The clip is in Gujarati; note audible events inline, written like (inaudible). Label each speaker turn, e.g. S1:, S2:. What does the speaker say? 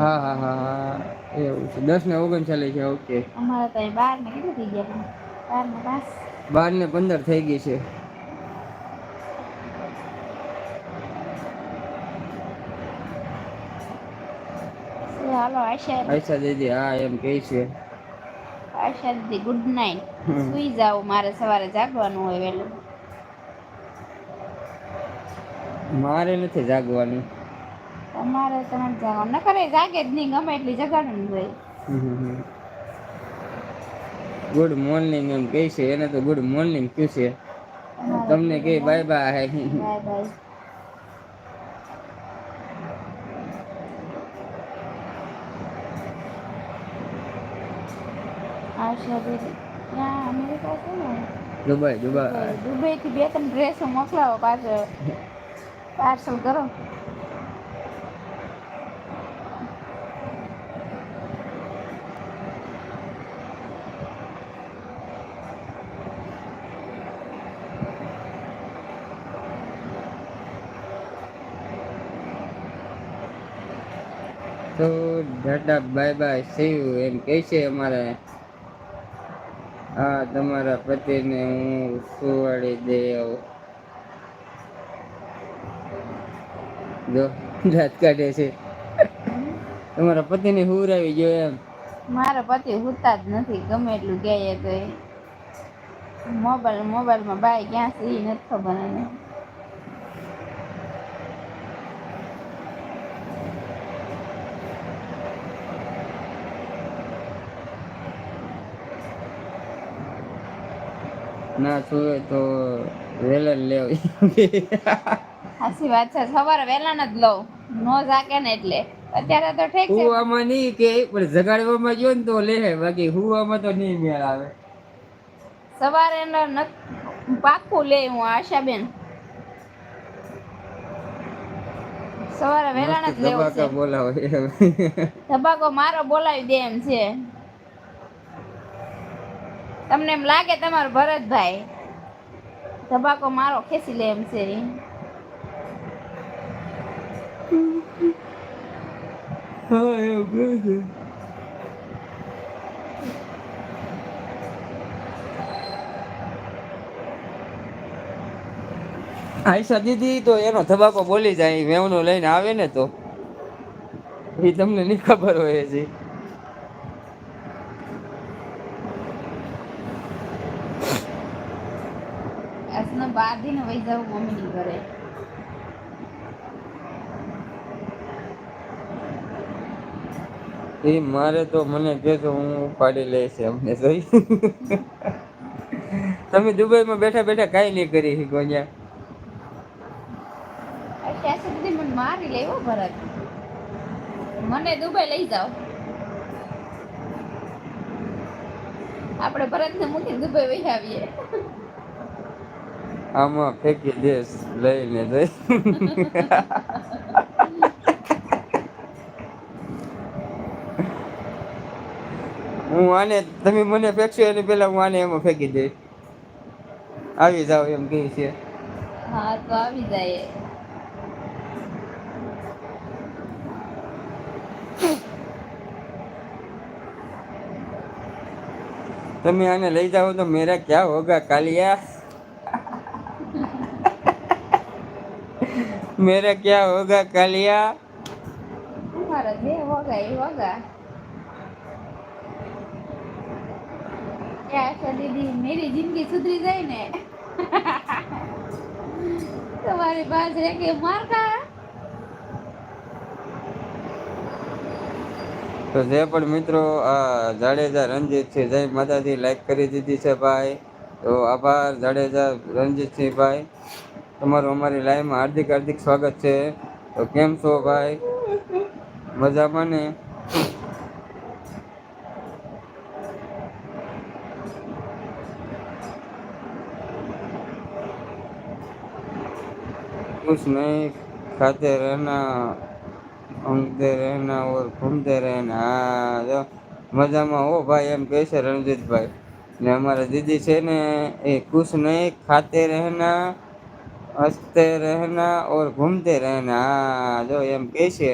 S1: હા હા હા હા એવું છે. દસ ને ઓગણચાલીસ છે ઓકે.
S2: અમારે તો બાર ને કેટલું થઈ ગયા બાર ને પાંચ
S1: બાર ને પંદર થઈ ગઈ છે.
S2: હાલો આશા?
S1: દીદી હા એમ કે છે.
S2: આશા દીદી ગુડ
S1: હમ.
S2: સુઈ જાવ મારે સવારે જાગવાનું હોય વેલું
S1: મારે નથી જાગવાનું.
S2: તમારે તો નથી જાગવાનું નકર એ જાગે જ નહીં ગમે એટલી જગાડવાની હોય.
S1: ગુડ મોર્નિંગ એમ કે છે એને તો ગુડ મોર્નિંગ કહ્યું છે. તમને કે bye bye
S2: bye bye
S1: Dubai Dubai
S2: Dubai. થી બે ત્રણ ડ્રેસો મોકલાવો પાછળ. (laughs) પાર્સલ કરો.
S1: તો ટાટા બાય બાય સી એમ કહે છે અમારે. હા, તમારા પતિને હું સુવાડી દેવ જો, દાંત કાઢે છે. તમારા પતિને હુરાવી ગયો એમ.
S2: મારા પતિ હુતા જ નથી, ગમે એટલું કહે તો મોબાઈલ, મોબાઈલમાં બાય ક્યાં સી નથી ખબર
S1: ના સુવે તો વેલા લેવી.
S2: સાચી વાત છે સવારે વહેલા જ લઉં. નો જાગે ને એટલે. અત્યારે તો ઠીક છે.
S1: હુવામાં નહીં કે પણ જગાડવામાં ગયો ને તો લે બાકી હુવામાં તો નહીં મેળ આવે.
S2: સવારે એના પાકું લે હું આશાબેન. સવારે
S1: વેલા
S2: જ લેવું છે.
S1: બોલાવો
S2: ધબાકો મારો બોલાવી દે એમ છે. તમને એમ લાગે તમારો ભરતભાઈ ધબાકો મારો ખેંચી લે એમ છે.
S1: હા કહે છે. દીદી તો એનો ધબાકો બોલી જાય, મેવનો લઈને આવે ને તો એ તમને નહીં ખબર હોય છે
S2: આજનો બાર દિન વહી જાવ મમ્મીની ઘરે
S1: એ મારે તો મને કહેતો હું ઉપાડી લઈશ અમને જોઈ તમે દુબઈમાં બેઠા બેઠા કાંઈ નહીં કરી શકો ત્યાં
S2: અત્યાર સુધી મને મારી લેવો ભરત. મને દુબઈ લઈ જાઓ. આપણે ભરતને મૂકીને દુબઈ વહી આવીએ.
S1: આમાં ફેંકી દેશ લઈને જઈ. હું આને તમે મને ફેંકશો એની પેલા હું આને એમાં ફેંકી દઈશ. આવી જાવ એમ કહે છે.
S2: હા તો આવી જાય.
S1: તમે આને લઈ જાઓ તો મેરા ક્યાં હોગા કાલિયા?
S2: સુધરી જાય ને તમારી પાસે કે માર ખા
S1: તો જે પણ મિત્રો આ જાડેજા રણજીત છે જય માતાજી લાઈક કરી દીધી છે ભાઈ તો આભાર જાડેજા રણજીતસિંહ ભાઈ તમારું અમારી લાઈવમાં હાર્દિક હાર્દિક સ્વાગત છે. તો કેમ છો ભાઈ? મજામાં ને? ખુશ નહીં ખાતે રહેના, ઊંઘતે રહેના, ઓર ઘૂમતે રહેના. હા, જો, મજામાં હો ભાઈ, એમ કહે છે રણજીતભાઈ. ને અમારા દીદી છે ને, એ ખુશ નહીં ખાતે રહેના હસતે રહેના ઓર ઘૂમતે રહેના જો એમ કહે છે